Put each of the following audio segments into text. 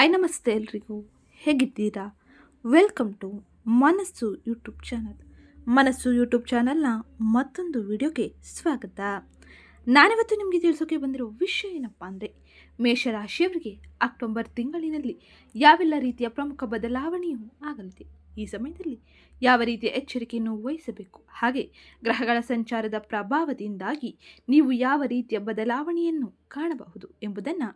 I ನಮಸ್ತೆ ಎಲ್ರಿಗೂ. ಹೇಗಿದ್ದೀರಾ? Welcome to Manassu YouTube channel Manassu YouTube ಚಾನಲ್ನ ಮತ್ತೊಂದು ವಿಡಿಯೋಗೆ ಸ್ವಾಗತ. ನಾನಿವತ್ತು ನಿಮಗೆ ತಿಳಿಸೋಕೆ ಬಂದಿರೋ ವಿಷಯ ಏನಪ್ಪ ಅಂದರೆ, ಮೇಷರಾಶಿಯವರಿಗೆ ಅಕ್ಟೋಬರ್ ತಿಂಗಳಿನಲ್ಲಿ ಯಾವೆಲ್ಲ ರೀತಿಯ ಪ್ರಮುಖ ಬದಲಾವಣೆಯೂ ಆಗಲಿದೆ. ಈ ಸಮಯದಲ್ಲಿ ಯಾವ ರೀತಿಯ ಎಚ್ಚರಿಕೆಯನ್ನು ವಹಿಸಬೇಕು? ಹಾಗೆ ಗ್ರಹಗಳ ಸಂಚಾರದ ಪ್ರಭಾವದಿಂದಾಗಿ ನೀವು ಯಾವ ರೀತಿಯ ಬದಲಾವಣೆಯನ್ನು ಕಾಣಬಹುದು ಎಂಬುದನ್ನು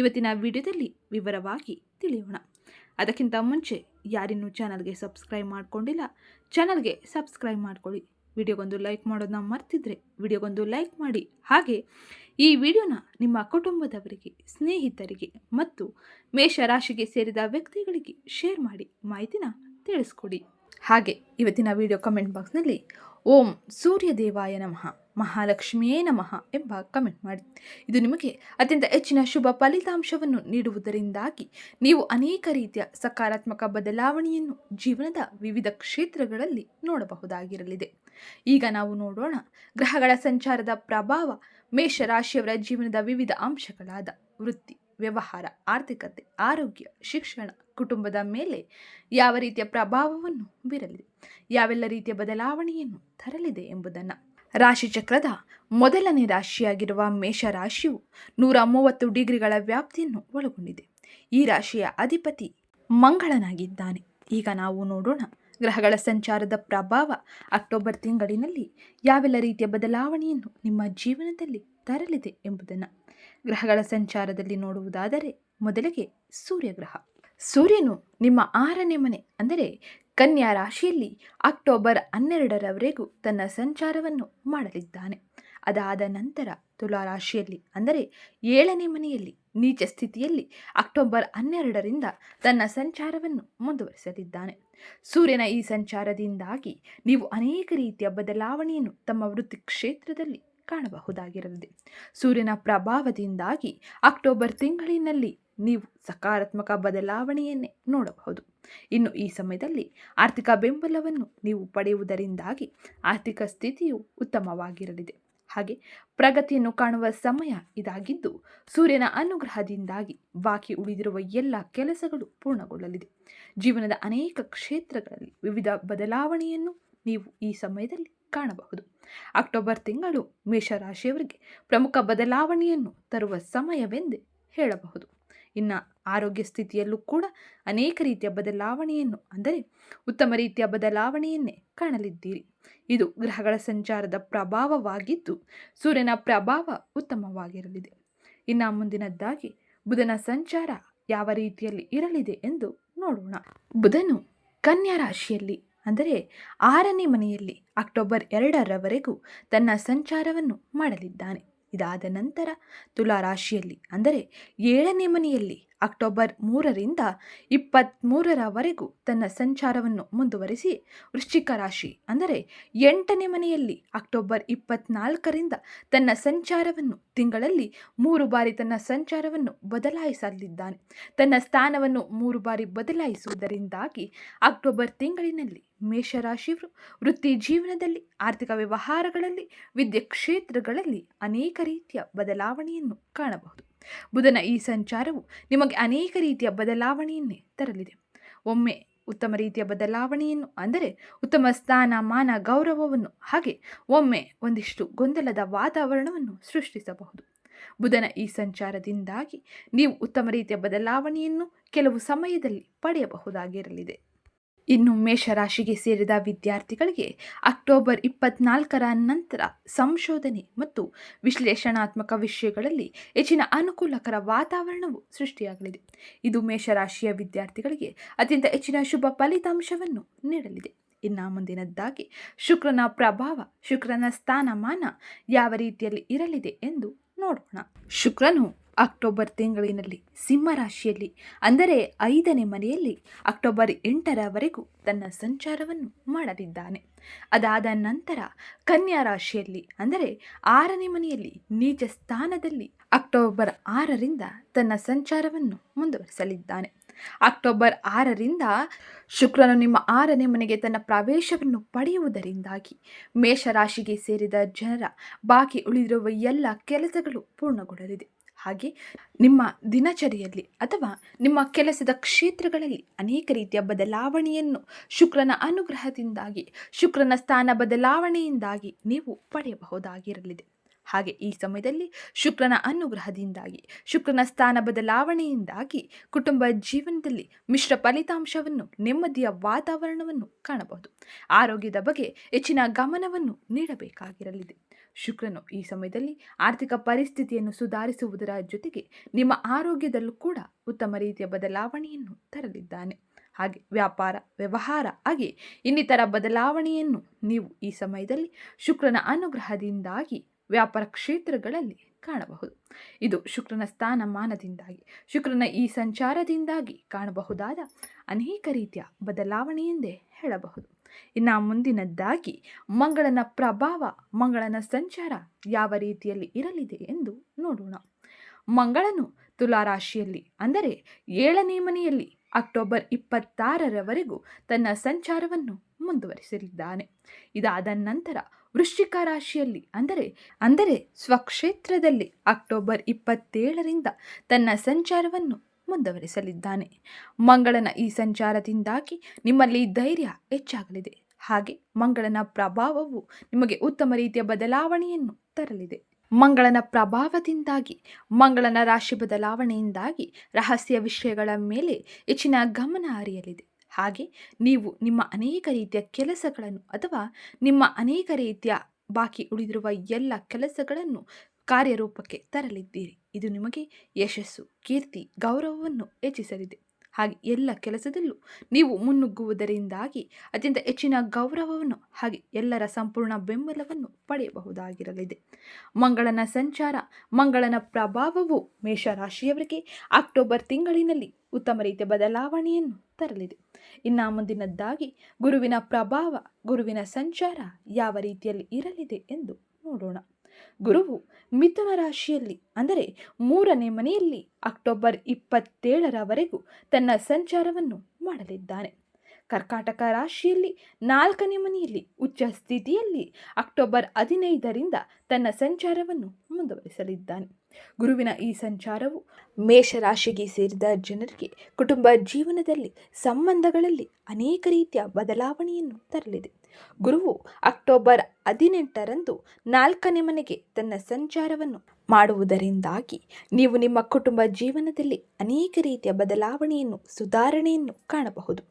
ಇವತ್ತಿನ ವಿಡಿಯೋದಲ್ಲಿ ವಿವರವಾಗಿ ತಿಳಿಯೋಣ. ಅದಕ್ಕಿಂತ ಮುಂಚೆ ಯಾರಿನ್ನೂ ಚಾನಲ್ಗೆ ಸಬ್ಸ್ಕ್ರೈಬ್ ಮಾಡಿಕೊಂಡಿಲ್ಲ, ಚಾನಲ್ಗೆ ಸಬ್ಸ್ಕ್ರೈಬ್ ಮಾಡ್ಕೊಳ್ಳಿ. ವಿಡಿಯೋಗೊಂದು ಲೈಕ್ ಮಾಡೋದನ್ನ ಮರ್ತಿದ್ರೆ ವಿಡಿಯೋಗೊಂದು ಲೈಕ್ ಮಾಡಿ. ಹಾಗೆ ಈ ವಿಡಿಯೋನ ನಿಮ್ಮ ಕುಟುಂಬದವರಿಗೆ, ಸ್ನೇಹಿತರಿಗೆ ಮತ್ತು ಮೇಷ ರಾಶಿಗೆ ಸೇರಿದ ವ್ಯಕ್ತಿಗಳಿಗೆ ಶೇರ್ ಮಾಡಿ ಮಾಹಿತಿನ ತಿಳಿಸ್ಕೊಡಿ. ಹಾಗೆ ಇವತ್ತಿನ ವಿಡಿಯೋ ಕಮೆಂಟ್ ಬಾಕ್ಸ್ನಲ್ಲಿ ಓಂ ಸೂರ್ಯದೇವಾಯ ನಮಃ, ಮಹಾಲಕ್ಷ್ಮಿಯೇ ನಮಃ ಎಂಬ ಕಮೆಂಟ್ ಮಾಡಿ. ಇದು ನಿಮಗೆ ಅತ್ಯಂತ ಹೆಚ್ಚಿನ ಶುಭ ಫಲಿತಾಂಶವನ್ನು ನೀಡುವುದರಿಂದಾಗಿ ನೀವು ಅನೇಕ ರೀತಿಯ ಸಕಾರಾತ್ಮಕ ಬದಲಾವಣೆಯನ್ನು ಜೀವನದ ವಿವಿಧ ಕ್ಷೇತ್ರಗಳಲ್ಲಿ ನೋಡಬಹುದಾಗಿರಲಿದೆ. ಈಗ ನಾವು ನೋಡೋಣ ಗ್ರಹಗಳ ಸಂಚಾರದ ಪ್ರಭಾವ, ಮೇಷರಾಶಿಯವರ ಜೀವನದ ವಿವಿಧ ಅಂಶಗಳಾದ ವೃತ್ತಿ, ವ್ಯವಹಾರ, ಆರ್ಥಿಕತೆ, ಆರೋಗ್ಯ, ಶಿಕ್ಷಣ ಕುಟುಂಬದ ಮೇಲೆ ಯಾವ ರೀತಿಯ ಪ್ರಭಾವವನ್ನು ಬೀರಲಿದೆ? ಯಾವೆಲ್ಲ ರೀತಿಯ ಬದಲಾವಣೆಯನ್ನು ತರಲಿದೆ ಎಂಬುದನ್ನು. ರಾಶಿಚಕ್ರದ ಮೊದಲನೇ ರಾಶಿಯಾಗಿರುವ ಮೇಷರಾಶಿಯು ನೂರ ಮೂವತ್ತು ಡಿಗ್ರಿಗಳ ವ್ಯಾಪ್ತಿಯನ್ನು ಒಳಗೊಂಡಿದೆ. ಈ ರಾಶಿಯ ಅಧಿಪತಿ ಮಂಗಳನಾಗಿದ್ದಾನೆ. ಈಗ ನಾವು ನೋಡೋಣ ಗ್ರಹಗಳ ಸಂಚಾರದ ಪ್ರಭಾವ ಅಕ್ಟೋಬರ್ ತಿಂಗಳಿನಲ್ಲಿ ಯಾವೆಲ್ಲ ರೀತಿಯ ಬದಲಾವಣೆಯನ್ನು ನಿಮ್ಮ ಜೀವನದಲ್ಲಿ ತರಲಿದೆ ಎಂಬುದನ್ನು. ಗ್ರಹಗಳ ಸಂಚಾರದಲ್ಲಿ ನೋಡುವುದಾದರೆ ಮೊದಲಿಗೆ ಸೂರ್ಯಗ್ರಹ. ಸೂರ್ಯನು ನಿಮ್ಮ ಆರನೇ ಮನೆ, ಅಂದರೆ ಕನ್ಯಾ ರಾಶಿಯಲ್ಲಿ ಅಕ್ಟೋಬರ್ ಹನ್ನೆರಡರವರೆಗೂ ತನ್ನ ಸಂಚಾರವನ್ನು ಮಾಡಲಿದ್ದಾನೆ. ಅದಾದ ನಂತರ ತುಲಾ ರಾಶಿಯಲ್ಲಿ, ಅಂದರೆ ಏಳನೇ ಮನೆಯಲ್ಲಿ, ನೀಚ ಸ್ಥಿತಿಯಲ್ಲಿ ಅಕ್ಟೋಬರ್ ಹನ್ನೆರಡರಿಂದ ತನ್ನ ಸಂಚಾರವನ್ನು ಮುಂದುವರಿಸಲಿದ್ದಾನೆ. ಸೂರ್ಯನ ಈ ಸಂಚಾರದಿಂದಾಗಿ ನೀವು ಅನೇಕ ರೀತಿಯ ಬದಲಾವಣೆಯನ್ನು ತಮ್ಮ ವೃತ್ತಿ ಕ್ಷೇತ್ರದಲ್ಲಿ ಕಾಣಬಹುದಾಗಿರಲಿದೆ. ಸೂರ್ಯನ ಪ್ರಭಾವದಿಂದಾಗಿ ಅಕ್ಟೋಬರ್ ತಿಂಗಳಿನಲ್ಲಿ ನೀವು ಸಕಾರಾತ್ಮಕ ಬದಲಾವಣೆಯನ್ನೇ ನೋಡಬಹುದು. ಇನ್ನು ಈ ಸಮಯದಲ್ಲಿ ಆರ್ಥಿಕ ಬೆಂಬಲವನ್ನು ನೀವು ಪಡೆಯುವುದರಿಂದಾಗಿ ಆರ್ಥಿಕ ಸ್ಥಿತಿಯು ಉತ್ತಮವಾಗಿರಲಿದೆ. ಹಾಗೆ ಪ್ರಗತಿಯನ್ನು ಕಾಣುವ ಸಮಯ ಇದಾಗಿದ್ದು ಸೂರ್ಯನ ಅನುಗ್ರಹದಿಂದಾಗಿ ಬಾಕಿ ಉಳಿದಿರುವ ಎಲ್ಲ ಕೆಲಸಗಳು ಪೂರ್ಣಗೊಳ್ಳಲಿದೆ. ಜೀವನದ ಅನೇಕ ಕ್ಷೇತ್ರಗಳಲ್ಲಿ ವಿವಿಧ ಬದಲಾವಣೆಯನ್ನು ನೀವು ಈ ಸಮಯದಲ್ಲಿ ಕಾಣಬಹುದು. ಅಕ್ಟೋಬರ್ ತಿಂಗಳು ಮೇಷರಾಶಿಯವರಿಗೆ ಪ್ರಮುಖ ಬದಲಾವಣೆಯನ್ನು ತರುವ ಸಮಯವೆಂದೇ ಹೇಳಬಹುದು. ಇನ್ನು ಆರೋಗ್ಯ ಸ್ಥಿತಿಯಲ್ಲೂ ಕೂಡ ಅನೇಕ ರೀತಿಯ ಬದಲಾವಣೆಯನ್ನು, ಅಂದರೆ ಉತ್ತಮ ರೀತಿಯ ಬದಲಾವಣೆಯನ್ನೇ ಕಾಣಲಿದ್ದೀರಿ. ಇದು ಗ್ರಹಗಳ ಸಂಚಾರದ ಪ್ರಭಾವವಾಗಿದ್ದು, ಸೂರ್ಯನ ಪ್ರಭಾವ ಉತ್ತಮವಾಗಿರಲಿದೆ. ಇನ್ನು ಮುಂದಿನದ್ದಾಗಿ ಬುಧನ ಸಂಚಾರ ಯಾವ ರೀತಿಯಲ್ಲಿ ಇರಲಿದೆ ಎಂದು ನೋಡೋಣ. ಬುಧನು ಕನ್ಯಾ ರಾಶಿಯಲ್ಲಿ, ಅಂದರೆ ಆರನೇ ಮನೆಯಲ್ಲಿ ಅಕ್ಟೋಬರ್ ಎರಡರವರೆಗೂ ತನ್ನ ಸಂಚಾರವನ್ನು ಮಾಡಲಿದ್ದಾನೆ. ಇದಾದ ನಂತರ ತುಲಾ ರಾಶಿಯಲ್ಲಿ ಅಂದರೆ ಏಳನೇ ಮನೆಯಲ್ಲಿ ಅಕ್ಟೋಬರ್ ಮೂರರಿಂದ ಇಪ್ಪತ್ತ್ಮೂರರವರೆಗೂ ತನ್ನ ಸಂಚಾರವನ್ನು ಮುಂದುವರಿಸಿ ವೃಶ್ಚಿಕ ರಾಶಿ, ಅಂದರೆ ಎಂಟನೇ ಮನೆಯಲ್ಲಿ ಅಕ್ಟೋಬರ್ ಇಪ್ಪತ್ನಾಲ್ಕರಿಂದ ತನ್ನ ಸಂಚಾರವನ್ನು ತಿಂಗಳಲ್ಲಿ ಮೂರು ಬಾರಿ ತನ್ನ ಸಂಚಾರವನ್ನು ಬದಲಾಯಿಸಲಿದ್ದಾನೆ. ತನ್ನ ಸ್ಥಾನವನ್ನು ಮೂರು ಬಾರಿ ಬದಲಾಯಿಸುವುದರಿಂದಾಗಿ ಅಕ್ಟೋಬರ್ ತಿಂಗಳಿನಲ್ಲಿ ಮೇಷರಾಶಿಯವರು ವೃತ್ತಿ ಜೀವನದಲ್ಲಿ, ಆರ್ಥಿಕ ವ್ಯವಹಾರಗಳಲ್ಲಿ, ವಿದ್ಯೆ ಕ್ಷೇತ್ರಗಳಲ್ಲಿ ಅನೇಕ ರೀತಿಯ ಬದಲಾವಣೆಯನ್ನು ಕಾಣಬಹುದು. ಬುಧನ ಈ ಸಂಚಾರವು ನಿಮಗೆ ಅನೇಕ ರೀತಿಯ ಬದಲಾವಣೆಯನ್ನೇ ತರಲಿದೆ. ಒಮ್ಮೆ ಉತ್ತಮ ರೀತಿಯ ಬದಲಾವಣೆಯನ್ನು ಅಂದರೆ ಉತ್ತಮ ಸ್ಥಾನ, ಮಾನ, ಗೌರವವನ್ನು ಹಾಗೆ ಒಮ್ಮೆ ಒಂದಿಷ್ಟು ಗೊಂದಲದ ವಾತಾವರಣವನ್ನು ಸೃಷ್ಟಿಸಬಹುದು. ಬುಧನ ಈ ಸಂಚಾರದಿಂದಾಗಿ ನೀವು ಉತ್ತಮ ರೀತಿಯ ಬದಲಾವಣೆಯನ್ನು ಕೆಲವು ಸಮಯದಲ್ಲಿ ಪಡೆಯಬಹುದಾಗಿರಲಿದೆ. ಇನ್ನು ಮೇಷರಾಶಿಗೆ ಸೇರಿದ ವಿದ್ಯಾರ್ಥಿಗಳಿಗೆ ಅಕ್ಟೋಬರ್ ಇಪ್ಪತ್ನಾಲ್ಕರ ನಂತರ ಸಂಶೋಧನೆ ಮತ್ತು ವಿಶ್ಲೇಷಣಾತ್ಮಕ ವಿಷಯಗಳಲ್ಲಿ ಹೆಚ್ಚಿನ ಅನುಕೂಲಕರ ವಾತಾವರಣವು ಸೃಷ್ಟಿಯಾಗಲಿದೆ. ಇದು ಮೇಷರಾಶಿಯ ವಿದ್ಯಾರ್ಥಿಗಳಿಗೆ ಅತ್ಯಂತ ಹೆಚ್ಚಿನ ಶುಭ ಫಲಿತಾಂಶವನ್ನು ನೀಡಲಿದೆ. ಇನ್ನು ಮುಂದಿನದ್ದಾಗಿ, ಶುಕ್ರನ ಪ್ರಭಾವ, ಶುಕ್ರನ ಸ್ಥಾನಮಾನ ಯಾವ ರೀತಿಯಲ್ಲಿ ಇರಲಿದೆ ಎಂದು ನೋಡೋಣ. ಶುಕ್ರನು ಅಕ್ಟೋಬರ್ ತಿಂಗಳಿನಲ್ಲಿ ಸಿಂಹ ರಾಶಿಯಲ್ಲಿ ಅಂದರೆ ಐದನೇ ಮನೆಯಲ್ಲಿ ಅಕ್ಟೋಬರ್ ಎಂಟರವರೆಗೂ ತನ್ನ ಸಂಚಾರವನ್ನು ಮಾಡಲಿದ್ದಾನೆ. ಅದಾದ ನಂತರ ಕನ್ಯಾ ರಾಶಿಯಲ್ಲಿ, ಅಂದರೆ ಆರನೇ ಮನೆಯಲ್ಲಿ ನೀಚ ಸ್ಥಾನದಲ್ಲಿ ಅಕ್ಟೋಬರ್ ಆರರಿಂದ ತನ್ನ ಸಂಚಾರವನ್ನು ಮುಂದುವರಿಸಲಿದ್ದಾನೆ. ಅಕ್ಟೋಬರ್ ಆರರಿಂದ ಶುಕ್ರನು ನಿಮ್ಮ ಆರನೇ ಮನೆಗೆ ತನ್ನ ಪ್ರವೇಶವನ್ನು ಪಡೆಯುವುದರಿಂದಾಗಿ ಮೇಷರಾಶಿಗೆ ಸೇರಿದ ಜನರ ಬಾಕಿ ಉಳಿದಿರುವ ಎಲ್ಲ ಕೆಲಸಗಳು ಪೂರ್ಣಗೊಳ್ಳಲಿದೆ. ಹಾಗೆ ನಿಮ್ಮ ದಿನಚರಿಯಲ್ಲಿ ಅಥವಾ ನಿಮ್ಮ ಕೆಲಸದ ಕ್ಷೇತ್ರಗಳಲ್ಲಿ ಅನೇಕ ರೀತಿಯ ಬದಲಾವಣೆಯನ್ನು ಶುಕ್ರನ ಅನುಗ್ರಹದಿಂದಾಗಿ, ಶುಕ್ರನ ಸ್ಥಾನ ಬದಲಾವಣೆಯಿಂದಾಗಿ ನೀವು ಪಡೆಯಬಹುದಾಗಿರಲಿದೆ. ಹಾಗೆ ಈ ಸಮಯದಲ್ಲಿ ಶುಕ್ರನ ಅನುಗ್ರಹದಿಂದಾಗಿ, ಶುಕ್ರನ ಸ್ಥಾನ ಬದಲಾವಣೆಯಿಂದಾಗಿ ಕುಟುಂಬ ಜೀವನದಲ್ಲಿ ಮಿಶ್ರ ಫಲಿತಾಂಶವನ್ನು, ನೆಮ್ಮದಿಯ ವಾತಾವರಣವನ್ನು ಕಾಣಬಹುದು. ಆರೋಗ್ಯದ ಬಗ್ಗೆ ಹೆಚ್ಚಿನ ಗಮನವನ್ನು ನೀಡಬೇಕಾಗಿರಲಿದೆ. ಶುಕ್ರನು ಈ ಸಮಯದಲ್ಲಿ ಆರ್ಥಿಕ ಪರಿಸ್ಥಿತಿಯನ್ನು ಸುಧಾರಿಸುವುದರ ಜೊತೆಗೆ ನಿಮ್ಮ ಆರೋಗ್ಯದಲ್ಲೂ ಕೂಡ ಉತ್ತಮ ರೀತಿಯ ಬದಲಾವಣೆಯನ್ನು ತರಲಿದ್ದಾನೆ. ಹಾಗೆ ವ್ಯಾಪಾರ, ವ್ಯವಹಾರ, ಹಾಗೆ ಇನ್ನಿತರ ಬದಲಾವಣೆಯನ್ನು ನೀವು ಈ ಸಮಯದಲ್ಲಿ ಶುಕ್ರನ ಅನುಗ್ರಹದಿಂದಾಗಿ ವ್ಯಾಪಾರ ಕ್ಷೇತ್ರಗಳಲ್ಲಿ ಕಾಣಬಹುದು. ಇದು ಶುಕ್ರನ ಸ್ಥಾನಮಾನದಿಂದಾಗಿ, ಶುಕ್ರನ ಈ ಸಂಚಾರದಿಂದಾಗಿ ಕಾಣಬಹುದಾದ ಅನೇಕ ರೀತಿಯ ಬದಲಾವಣೆಯೆಂದೇ ಹೇಳಬಹುದು. ಇನ್ನು ಮುಂದಿನದ್ದಾಗಿ ಮಂಗಳನ ಪ್ರಭಾವ, ಮಂಗಳನ ಸಂಚಾರ ಯಾವ ರೀತಿಯಲ್ಲಿ ಇರಲಿದೆ ಎಂದು ನೋಡೋಣ. ಮಂಗಳನು ತುಲಾರಾಶಿಯಲ್ಲಿ, ಅಂದರೆ ಏಳನೇ ಮನೆಯಲ್ಲಿ ಅಕ್ಟೋಬರ್ ಇಪ್ಪತ್ತಾರರವರೆಗೂ ತನ್ನ ಸಂಚಾರವನ್ನು ಮುಂದುವರಿಸಲಿದ್ದಾನೆ. ಇದಾದ ನಂತರ ವೃಶ್ಚಿಕ ರಾಶಿಯಲ್ಲಿ, ಅಂದರೆ ಅಂದರೆ ಸ್ವಕ್ಷೇತ್ರದಲ್ಲಿ ಅಕ್ಟೋಬರ್ ಇಪ್ಪತ್ತೇಳರಿಂದ ತನ್ನ ಸಂಚಾರವನ್ನು ಮುಂದುವರಿಸಲಿದ್ದಾನೆ. ಮಂಗಳನ ಈ ಸಂಚಾರದಿಂದಾಗಿ ನಿಮ್ಮಲ್ಲಿ ಧೈರ್ಯ ಹೆಚ್ಚಾಗಲಿದೆ. ಹಾಗೆ ಮಂಗಳನ ಪ್ರಭಾವವು ನಿಮಗೆ ಉತ್ತಮ ರೀತಿಯ ಬದಲಾವಣೆಯನ್ನು ತರಲಿದೆ. ಮಂಗಳನ ಪ್ರಭಾವದಿಂದಾಗಿ, ಮಂಗಳನ ರಾಶಿ ಬದಲಾವಣೆಯಿಂದಾಗಿ ರಹಸ್ಯ ವಿಷಯಗಳ ಮೇಲೆ ಹೆಚ್ಚಿನ ಗಮನ ಹರಿಯಲಿದೆ. ಹಾಗೆ ನೀವು ನಿಮ್ಮ ಅನೇಕ ರೀತಿಯ ಕೆಲಸಗಳನ್ನು ಅಥವಾ ನಿಮ್ಮ ಅನೇಕ ರೀತಿಯ ಬಾಕಿ ಉಳಿದಿರುವ ಎಲ್ಲ ಕೆಲಸಗಳನ್ನು ಕಾರ್ಯರೂಪಕ್ಕೆ ತರಲಿದ್ದೀರಿ. ಇದು ನಿಮಗೆ ಯಶಸ್ಸು, ಕೀರ್ತಿ, ಗೌರವವನ್ನು ಹೆಚ್ಚಿಸಲಿದೆ. ಹಾಗೆ ಎಲ್ಲ ಕೆಲಸದಲ್ಲೂ ನೀವು ಮುನ್ನುಗ್ಗುವುದರಿಂದಾಗಿ ಅತ್ಯಂತ ಹೆಚ್ಚಿನ ಗೌರವವನ್ನು ಹಾಗೆ ಎಲ್ಲರ ಸಂಪೂರ್ಣ ಬೆಂಬಲವನ್ನು ಪಡೆಯಬಹುದಾಗಿರಲಿದೆ. ಮಂಗಳನ ಸಂಚಾರ, ಮಂಗಳನ ಪ್ರಭಾವವು ಮೇಷರಾಶಿಯವರಿಗೆ ಅಕ್ಟೋಬರ್ ತಿಂಗಳಿನಲ್ಲಿ ಉತ್ತಮ ರೀತಿಯ ಬದಲಾವಣೆಯನ್ನು ತರಲಿದೆ. ಇನ್ನು ಮುಂದಿನದ್ದಾಗಿ ಗುರುವಿನ ಪ್ರಭಾವ, ಗುರುವಿನ ಸಂಚಾರ ಯಾವ ರೀತಿಯಲ್ಲಿ ಇರಲಿದೆ ಎಂದು ನೋಡೋಣ. ಗುರುವು ಮಿಥುನ ರಾಶಿಯಲ್ಲಿ, ಅಂದರೆ ಮೂರನೇ ಮನೆಯಲ್ಲಿ ಅಕ್ಟೋಬರ್ ಇಪ್ಪತ್ತೇಳರವರೆಗೂ ತನ್ನ ಸಂಚಾರವನ್ನು ಮಾಡಲಿದ್ದಾನೆ. ಕರ್ಕಾಟಕ ರಾಶಿಯಲ್ಲಿ ನಾಲ್ಕನೇ ಮನೆಯಲ್ಲಿ ಉಚ್ಚ ಸ್ಥಿತಿಯಲ್ಲಿ ಅಕ್ಟೋಬರ್ ಹದಿನೈದರಿಂದ ತನ್ನ ಸಂಚಾರವನ್ನು ಮುಂದುವರಿಸಲಿದ್ದಾನೆ. ಗುರುವಿನ ಈ ಸಂಚಾರವು ಮೇಷರಾಶಿಗೆ ಸೇರಿದ ಜನರಿಗೆ ಕುಟುಂಬ ಜೀವನದಲ್ಲಿ ಸಂಬಂಧಗಳಲ್ಲಿ ಅನೇಕ ರೀತಿಯ ಬದಲಾವಣೆಯನ್ನು ತರಲಿದೆ. ಗುರುವು ಅಕ್ಟೋಬರ್ ಹದಿನೆಂಟರಂದು ನಾಲ್ಕನೇ ಮನೆಗೆ ತನ್ನ ಸಂಚಾರವನ್ನು ಮಾಡುವುದರಿಂದಾಗಿ ನೀವು ನಿಮ್ಮ ಕುಟುಂಬ ಜೀವನದಲ್ಲಿ ಅನೇಕ ರೀತಿಯ ಬದಲಾವಣೆಯನ್ನು, ಸುಧಾರಣೆಯನ್ನು ಕಾಣಬಹುದು.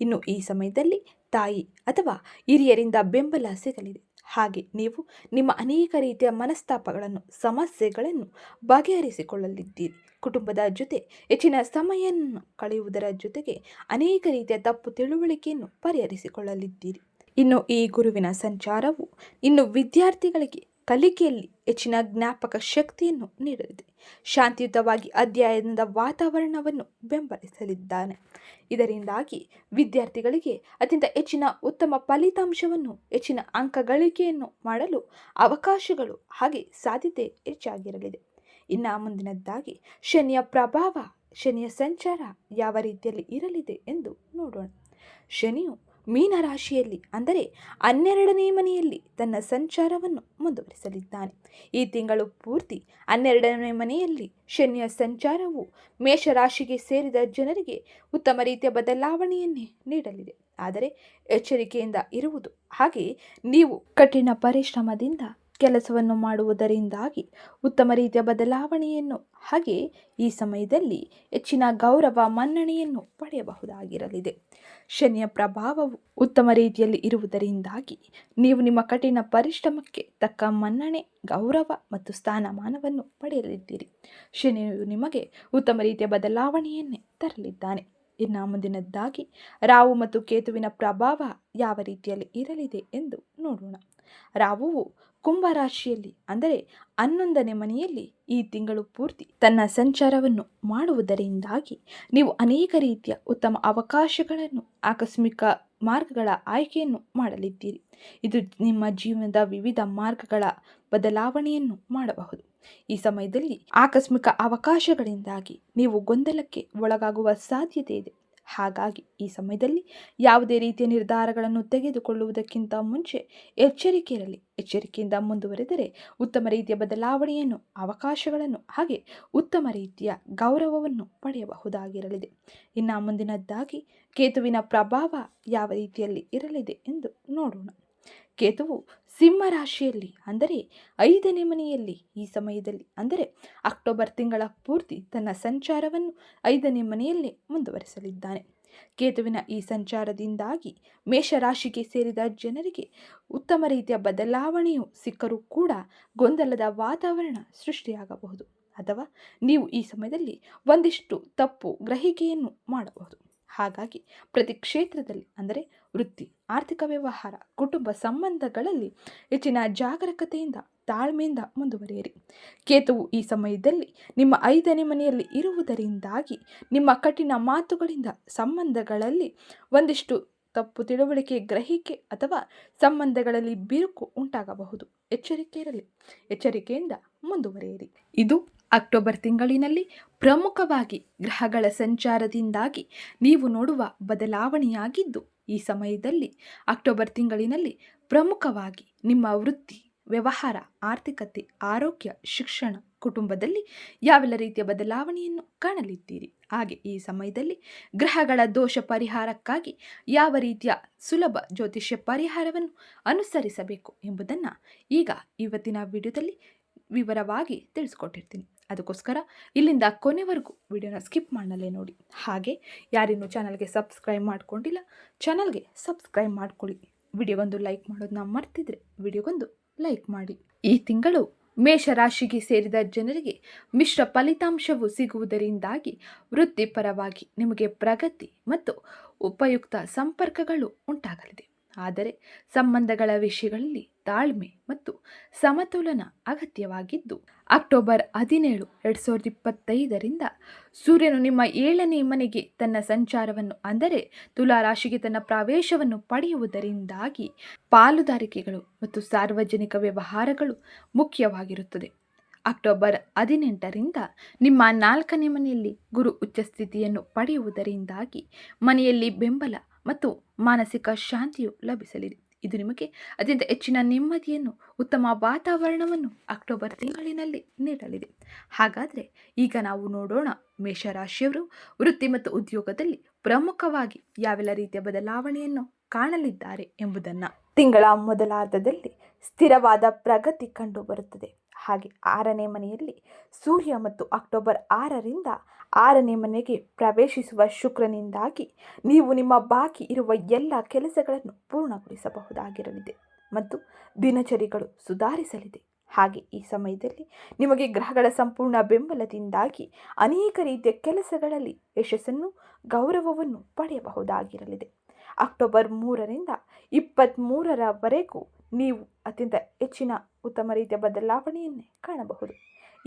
ಇನ್ನು ಈ ಸಮಯದಲ್ಲಿ ತಾಯಿ ಅಥವಾ ಹಿರಿಯರಿಂದ ಬೆಂಬಲ ಸಿಗಲಿದೆ. ಹಾಗೆ ನೀವು ನಿಮ್ಮ ಅನೇಕ ರೀತಿಯ ಮನಸ್ತಾಪಗಳನ್ನು, ಸಮಸ್ಯೆಗಳನ್ನು ಬಗೆಹರಿಸಿಕೊಳ್ಳಲಿದ್ದೀರಿ. ಕುಟುಂಬದ ಜೊತೆ ಹೆಚ್ಚಿನ ಸಮಯವನ್ನು ಕಳೆಯುವುದರ ಜೊತೆಗೆ ಅನೇಕ ರೀತಿಯ ತಪ್ಪು ತಿಳುವಳಿಕೆಯನ್ನು ಪರಿಹರಿಸಿಕೊಳ್ಳಲಿದ್ದೀರಿ. ಇನ್ನು ಈ ಗುರುವಿನ ಸಂಚಾರವು ಇನ್ನು ವಿದ್ಯಾರ್ಥಿಗಳಿಗೆ ಕಲಿಕೆಯಲ್ಲಿ ಹೆಚ್ಚಿನ ಜ್ಞಾಪಕ ಶಕ್ತಿಯನ್ನು ನೀಡಲಿದೆ. ಶಾಂತಿಯುತವಾಗಿ ಅಧ್ಯಯನದ ವಾತಾವರಣವನ್ನು ಬೆಂಬಲಿಸಲಿದ್ದಾನೆ. ಇದರಿಂದಾಗಿ ವಿದ್ಯಾರ್ಥಿಗಳಿಗೆ ಅತ್ಯಂತ ಹೆಚ್ಚಿನ ಉತ್ತಮ ಫಲಿತಾಂಶವನ್ನು, ಹೆಚ್ಚಿನ ಅಂಕಗಳಿಕೆಯನ್ನು ಮಾಡಲು ಅವಕಾಶಗಳು ಹಾಗೆ ಸಾಧ್ಯತೆ ಹೆಚ್ಚಾಗಿರಲಿದೆ. ಇನ್ನು ಮುಂದಿನದ್ದಾಗಿ, ಶನಿಯ ಪ್ರಭಾವ, ಶನಿಯ ಸಂಚಾರ ಯಾವ ರೀತಿಯಲ್ಲಿ ಇರಲಿದೆ ಎಂದು ನೋಡೋಣ. ಶನಿಯು ಮೀನರಾಶಿಯಲ್ಲಿ, ಅಂದರೆ ಹನ್ನೆರಡನೇ ಮನೆಯಲ್ಲಿ ತನ್ನ ಸಂಚಾರವನ್ನು ಮುಂದುವರಿಸಲಿದ್ದಾನೆ. ಈ ತಿಂಗಳು ಪೂರ್ತಿ ಹನ್ನೆರಡನೇ ಮನೆಯಲ್ಲಿ ಶನಿಯ ಸಂಚಾರವು ಮೇಷರಾಶಿಗೆ ಸೇರಿದ ಜನರಿಗೆ ಉತ್ತಮ ರೀತಿಯ ಬದಲಾವಣೆಯನ್ನೇ ನೀಡಲಿದೆ. ಆದರೆ ಎಚ್ಚರಿಕೆಯಿಂದ ಇರುವುದು ಹಾಗೆ ನೀವು ಕಠಿಣ ಪರಿಶ್ರಮದಿಂದ ಕೆಲಸವನ್ನು ಮಾಡುವುದರಿಂದಾಗಿ ಉತ್ತಮ ರೀತಿಯ ಬದಲಾವಣೆಯನ್ನು ಹಾಗೆ ಈ ಸಮಯದಲ್ಲಿ ಹೆಚ್ಚಿನ ಗೌರವ ಮನ್ನಣೆಯನ್ನು ಪಡೆಯಬಹುದಾಗಿರಲಿದೆ. ಶನಿಯ ಪ್ರಭಾವವು ಉತ್ತಮ ರೀತಿಯಲ್ಲಿ ಇರುವುದರಿಂದಾಗಿ ನೀವು ನಿಮ್ಮ ಕಠಿಣ ಪರಿಶ್ರಮಕ್ಕೆ ತಕ್ಕ ಮನ್ನಣೆ, ಗೌರವ ಮತ್ತು ಸ್ಥಾನಮಾನವನ್ನು ಪಡೆಯಲಿದ್ದೀರಿ. ಶನಿಯು ನಿಮಗೆ ಉತ್ತಮ ರೀತಿಯ ಬದಲಾವಣೆಯನ್ನೇ ತರಲಿದ್ದಾನೆ. ಇನ್ನು ಮುಂದಿನದ್ದಾಗಿ ರಾವು ಮತ್ತು ಕೇತುವಿನ ಪ್ರಭಾವ ಯಾವ ರೀತಿಯಲ್ಲಿ ಇರಲಿದೆ ಎಂದು ನೋಡೋಣ. ರಾಹುವು ಕುಂಭರಾಶಿಯಲ್ಲಿ, ಅಂದರೆ ಹನ್ನೊಂದನೇ ಮನೆಯಲ್ಲಿ ಈ ತಿಂಗಳು ಪೂರ್ತಿ ತನ್ನ ಸಂಚಾರವನ್ನು ಮಾಡುವುದರಿಂದಾಗಿ ನೀವು ಅನೇಕ ರೀತಿಯ ಉತ್ತಮ ಅವಕಾಶಗಳನ್ನು, ಆಕಸ್ಮಿಕ ಮಾರ್ಗಗಳ ಆಯ್ಕೆಯನ್ನು ಮಾಡಲಿದ್ದೀರಿ. ಇದು ನಿಮ್ಮ ಜೀವನದ ವಿವಿಧ ಮಾರ್ಗಗಳ ಬದಲಾವಣೆಯನ್ನು ಮಾಡಬಹುದು. ಈ ಸಮಯದಲ್ಲಿ ಆಕಸ್ಮಿಕ ಅವಕಾಶಗಳಿಂದಾಗಿ ನೀವು ಗೊಂದಲಕ್ಕೆ ಒಳಗಾಗುವ ಸಾಧ್ಯತೆ ಇದೆ. ಹಾಗಾಗಿ ಈ ಸಮಯದಲ್ಲಿ ಯಾವುದೇ ರೀತಿಯ ನಿರ್ಧಾರಗಳನ್ನು ತೆಗೆದುಕೊಳ್ಳುವುದಕ್ಕಿಂತ ಮುಂಚೆ ಎಚ್ಚರಿಕೆ ಇರಲಿ ಎಚ್ಚರಿಕೆಯಿಂದ ಮುಂದುವರೆದರೆ ಉತ್ತಮ ರೀತಿಯ ಬದಲಾವಣೆಯನ್ನು, ಅವಕಾಶಗಳನ್ನು ಹಾಗೆ ಉತ್ತಮ ರೀತಿಯ ಗೌರವವನ್ನು ಪಡೆಯಬಹುದಾಗಿರಲಿದೆ. ಇನ್ನು ಮುಂದಿನದ್ದಾಗಿ ಕೇತುವಿನ ಪ್ರಭಾವ ಯಾವ ರೀತಿಯಲ್ಲಿ ಇರಲಿದೆ ಎಂದು ನೋಡೋಣ. ಕೇತುವು ಸಿಂಹ ರಾಶಿಯಲ್ಲಿ ಅಂದರೆ ಐದನೇ ಮನೆಯಲ್ಲಿ ಈ ಸಮಯದಲ್ಲಿ, ಅಂದರೆ ಅಕ್ಟೋಬರ್ ತಿಂಗಳ ಪೂರ್ತಿ ತನ್ನ ಸಂಚಾರವನ್ನು ಐದನೇ ಮನೆಯಲ್ಲೇ ಮುಂದುವರಿಸಲಿದ್ದಾನೆ. ಕೇತುವಿನ ಈ ಸಂಚಾರದಿಂದಾಗಿ ಮೇಷರಾಶಿಗೆ ಸೇರಿದ ಜನರಿಗೆ ಉತ್ತಮ ರೀತಿಯ ಬದಲಾವಣೆಯು ಸಿಕ್ಕರೂ ಕೂಡ ಗೊಂದಲದ ವಾತಾವರಣ ಸೃಷ್ಟಿಯಾಗಬಹುದು. ಅಥವಾ ನೀವು ಈ ಸಮಯದಲ್ಲಿ ಒಂದಿಷ್ಟು ತಪ್ಪು ಗ್ರಹಿಕೆಯನ್ನು ಮಾಡಬಹುದು. ಹಾಗಾಗಿ ಪ್ರತಿ ಕ್ಷೇತ್ರದಲ್ಲಿ ಅಂದರೆ ವೃತ್ತಿ, ಆರ್ಥಿಕ ವ್ಯವಹಾರ, ಕುಟುಂಬ ಸಂಬಂಧಗಳಲ್ಲಿ ಹೆಚ್ಚಿನ ಜಾಗರೂಕತೆಯಿಂದ, ತಾಳ್ಮೆಯಿಂದ ಮುಂದುವರಿಯಿರಿ. ಕೇತುವು ಈ ಸಮಯದಲ್ಲಿ ನಿಮ್ಮ ಐದನೇ ಮನೆಯಲ್ಲಿ ಇರುವುದರಿಂದಾಗಿ ನಿಮ್ಮ ಕಠಿಣ ಮಾತುಗಳಿಂದ ಸಂಬಂಧಗಳಲ್ಲಿ ಒಂದಿಷ್ಟು ತಪ್ಪು ತಿಳುವಳಿಕೆ ಗ್ರಹಿಕೆ ಅಥವಾ ಸಂಬಂಧಗಳಲ್ಲಿ ಬಿರುಕು ಉಂಟಾಗಬಹುದು. ಎಚ್ಚರಿಕೆ ಇರಲಿ. ಎಚ್ಚರಿಕೆಯಿಂದ ಮುಂದುವರಿಯಿರಿ. ಇದು ಅಕ್ಟೋಬರ್ ತಿಂಗಳಿನಲ್ಲಿ ಪ್ರಮುಖವಾಗಿ ಗ್ರಹಗಳ ಸಂಚಾರದಿಂದಾಗಿ ನೀವು ನೋಡುವ ಬದಲಾವಣೆಯಾಗಿದ್ದು, ಈ ಸಮಯದಲ್ಲಿ ಅಕ್ಟೋಬರ್ ತಿಂಗಳಿನಲ್ಲಿ ಪ್ರಮುಖವಾಗಿ ನಿಮ್ಮ ವೃತ್ತಿ, ವ್ಯವಹಾರ, ಆರ್ಥಿಕತೆ, ಆರೋಗ್ಯ, ಶಿಕ್ಷಣ, ಕುಟುಂಬದಲ್ಲಿ ಯಾವೆಲ್ಲ ರೀತಿಯ ಬದಲಾವಣೆಯನ್ನು ಕಾಣಲಿದ್ದೀರಿ? ಹಾಗೆ ಈ ಸಮಯದಲ್ಲಿ ಗ್ರಹಗಳ ದೋಷ ಪರಿಹಾರಕ್ಕಾಗಿ ಯಾವ ರೀತಿಯ ಸುಲಭ ಜ್ಯೋತಿಷ್ಯ ಪರಿಹಾರವನ್ನು ಅನುಸರಿಸಬೇಕು ಎಂಬುದನ್ನು ಈಗ ಇವತ್ತಿನ ವಿಡಿಯೋದಲ್ಲಿ ವಿವರವಾಗಿ ತಿಳಿಸ್ಕೊಟ್ಟಿರ್ತೀನಿ. ಅದಕ್ಕೋಸ್ಕರ ಇಲ್ಲಿಂದ ಕೊನೆವರೆಗೂ ವಿಡಿಯೋನ ಸ್ಕಿಪ್ ಮಾಡಲೇ ನೋಡಿ. ಹಾಗೆ ಯಾರಿನ್ನೂ ಚಾನಲ್ಗೆ ಸಬ್ಸ್ಕ್ರೈಬ್ ಮಾಡ್ಕೊಂಡಿಲ್ಲ, ಚಾನಲ್ಗೆ ಸಬ್ಸ್ಕ್ರೈಬ್ ಮಾಡ್ಕೊಳ್ಳಿ. ವಿಡಿಯೋಗೊಂದು ಲೈಕ್ ಮಾಡೋದನ್ನ ಮರ್ತಿದ್ರೆ ವಿಡಿಯೋಗೊಂದು ಲೈಕ್ ಮಾಡಿ. ಈ ತಿಂಗಳು ಮೇಷರಾಶಿಗೆ ಸೇರಿದ ಜನರಿಗೆ ಮಿಶ್ರ ಫಲಿತಾಂಶವು ಸಿಗುವುದರಿಂದಾಗಿ ವೃತ್ತಿಪರವಾಗಿ ನಿಮಗೆ ಪ್ರಗತಿ ಮತ್ತು ಉಪಯುಕ್ತ ಸಂಪರ್ಕಗಳು ಉಂಟಾಗಲಿದೆ. ಆದರೆ ಸಂಬಂಧಗಳ ವಿಷಯಗಳಲ್ಲಿ ತಾಳ್ಮೆ ಮತ್ತು ಸಮತೋಲನ ಅಗತ್ಯವಾಗಿದ್ದು, ಅಕ್ಟೋಬರ್ ಹದಿನೇಳು, ಎರಡು ಸಾವಿರದ ಇಪ್ಪತ್ತೈದರಿಂದ ಸೂರ್ಯನು ನಿಮ್ಮ ಏಳನೇ ಮನೆಗೆ ತನ್ನ ಸಂಚಾರವನ್ನು, ಅಂದರೆ ತುಲಾ ರಾಶಿಗೆ ತನ್ನ ಪ್ರವೇಶವನ್ನು ಪಡೆಯುವುದರಿಂದಾಗಿ ಪಾಲುದಾರಿಕೆಗಳು ಮತ್ತು ಸಾರ್ವಜನಿಕ ವ್ಯವಹಾರಗಳು ಮುಖ್ಯವಾಗಿರುತ್ತದೆ. ಅಕ್ಟೋಬರ್ ಹದಿನೆಂಟರಿಂದ ನಿಮ್ಮ ನಾಲ್ಕನೇ ಮನೆಯಲ್ಲಿ ಗುರು ಉಚ್ಚ ಸ್ಥಿತಿಯನ್ನು ಪಡೆಯುವುದರಿಂದಾಗಿ ಮನೆಯಲ್ಲಿ ಬೆಂಬಲ ಮತ್ತು ಮಾನಸಿಕ ಶಾಂತಿಯು ಲಭಿಸಲಿದೆ. ಇದು ನಿಮಗೆ ಅತ್ಯಂತ ಹೆಚ್ಚಿನ ನೆಮ್ಮದಿಯನ್ನು, ಉತ್ತಮ ವಾತಾವರಣವನ್ನು ಅಕ್ಟೋಬರ್ ತಿಂಗಳಿನಲ್ಲಿ ನೀಡಲಿದೆ. ಹಾಗಾದರೆ ಈಗ ನಾವು ನೋಡೋಣ ಮೇಷರಾಶಿಯವರು ವೃತ್ತಿ ಮತ್ತು ಉದ್ಯೋಗದಲ್ಲಿ ಪ್ರಮುಖವಾಗಿ ಯಾವೆಲ್ಲ ರೀತಿಯ ಬದಲಾವಣೆಯನ್ನು ಕಾಣಲಿದ್ದಾರೆ ಎಂಬುದನ್ನು. ತಿಂಗಳ ಮೊದಲಾರ್ಧದಲ್ಲಿ ಸ್ಥಿರವಾದ ಪ್ರಗತಿ ಕಂಡುಬರುತ್ತದೆ. ಹಾಗೆ ಆರನೇ ಮನೆಯಲ್ಲಿ ಸೂರ್ಯ ಮತ್ತು ಅಕ್ಟೋಬರ್ ಆರರಿಂದ ಆರನೇ ಮನೆಗೆ ಪ್ರವೇಶಿಸುವ ಶುಕ್ರನಿಂದಾಗಿ ನೀವು ನಿಮ್ಮ ಬಾಕಿ ಇರುವ ಎಲ್ಲ ಕೆಲಸಗಳನ್ನು ಪೂರ್ಣಗೊಳಿಸಬಹುದಾಗಿರಲಿದೆ ಮತ್ತು ದಿನಚರಿಗಳು ಸುಧಾರಿಸಲಿದೆ. ಹಾಗೆ ಈ ಸಮಯದಲ್ಲಿ ನಿಮಗೆ ಗ್ರಹಗಳ ಸಂಪೂರ್ಣ ಬೆಂಬಲದಿಂದಾಗಿ ಅನೇಕ ರೀತಿಯ ಕೆಲಸಗಳಲ್ಲಿ ಯಶಸ್ಸನ್ನು, ಗೌರವವನ್ನು ಪಡೆಯಬಹುದಾಗಿರಲಿದೆ. ಅಕ್ಟೋಬರ್ ಮೂರರಿಂದ ಇಪ್ಪತ್ತ್ಮೂರರವರೆಗೂ ನೀವು ಅತ್ಯಂತ ಹೆಚ್ಚಿನ ಉತ್ತಮ ರೀತಿಯ ಬದಲಾವಣೆಯನ್ನೇ ಕಾಣಬಹುದು.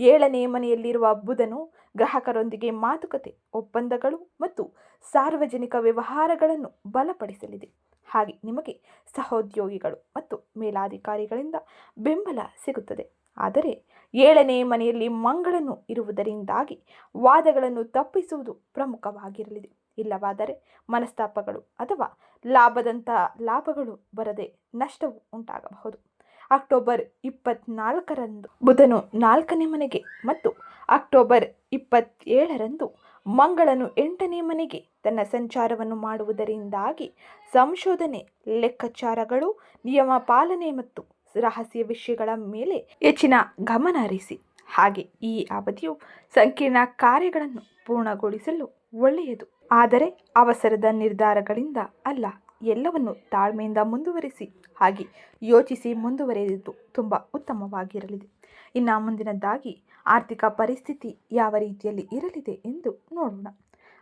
ಏಳನೇ ಮನೆಯಲ್ಲಿರುವ ಬುಧನು ಗ್ರಾಹಕರೊಂದಿಗೆ ಮಾತುಕತೆ, ಒಪ್ಪಂದಗಳು ಮತ್ತು ಸಾರ್ವಜನಿಕ ವ್ಯವಹಾರಗಳನ್ನು ಬಲಪಡಿಸಲಿದೆ. ಹಾಗೆ ನಿಮಗೆ ಸಹೋದ್ಯೋಗಿಗಳು ಮತ್ತು ಮೇಲಾಧಿಕಾರಿಗಳಿಂದ ಬೆಂಬಲ ಸಿಗುತ್ತದೆ. ಆದರೆ ಏಳನೇ ಮನೆಯಲ್ಲಿ ಮಂಗಳನು ಇರುವುದರಿಂದಾಗಿ ವಾದಗಳನ್ನು ತಪ್ಪಿಸುವುದು ಪ್ರಮುಖವಾಗಿರಲಿದೆ. ಇಲ್ಲವಾದರೆ ಮನಸ್ತಾಪಗಳು ಅಥವಾ ಲಾಭದಂತಹ ಲಾಭಗಳು ಬರದೆ ನಷ್ಟವು ಉಂಟಾಗಬಹುದು. ಅಕ್ಟೋಬರ್ ಇಪ್ಪತ್ನಾಲ್ಕರಂದು ಬುಧನು ನಾಲ್ಕನೇ ಮನೆಗೆ ಮತ್ತು ಅಕ್ಟೋಬರ್ ಇಪ್ಪತ್ತೇಳರಂದು ಮಂಗಳನು ಎಂಟನೇ ಮನೆಗೆ ತನ್ನ ಸಂಚಾರವನ್ನು ಮಾಡುವುದರಿಂದಾಗಿ ಸಂಶೋಧನೆ, ಲೆಕ್ಕಾಚಾರಗಳು, ನಿಯಮ ಪಾಲನೆ ಮತ್ತು ರಹಸ್ಯ ವಿಷಯಗಳ ಮೇಲೆ ಹೆಚ್ಚಿನ ಗಮನ ಹರಿಸಿ. ಹಾಗೆ ಈ ಅವಧಿಯು ಸಂಕೀರ್ಣ ಕಾರ್ಯಗಳನ್ನು ಪೂರ್ಣಗೊಳಿಸಲು ಒಳ್ಳೆಯದು. ಆದರೆ ಅವಸರದ ನಿರ್ಧಾರಗಳಿಂದ ಅಲ್ಲ, ಎಲ್ಲವನ್ನು ತಾಳ್ಮೆಯಿಂದ ಮುಂದುವರಿಸಿ, ಹಾಗೆ ಯೋಚಿಸಿ ಮುಂದುವರೆಯುವುದು ತುಂಬ ಉತ್ತಮವಾಗಿರಲಿದೆ. ಇನ್ನು ಮುಂದಿನದ್ದಾಗಿ ಆರ್ಥಿಕ ಪರಿಸ್ಥಿತಿ ಯಾವ ರೀತಿಯಲ್ಲಿ ಇರಲಿದೆ ಎಂದು ನೋಡೋಣ.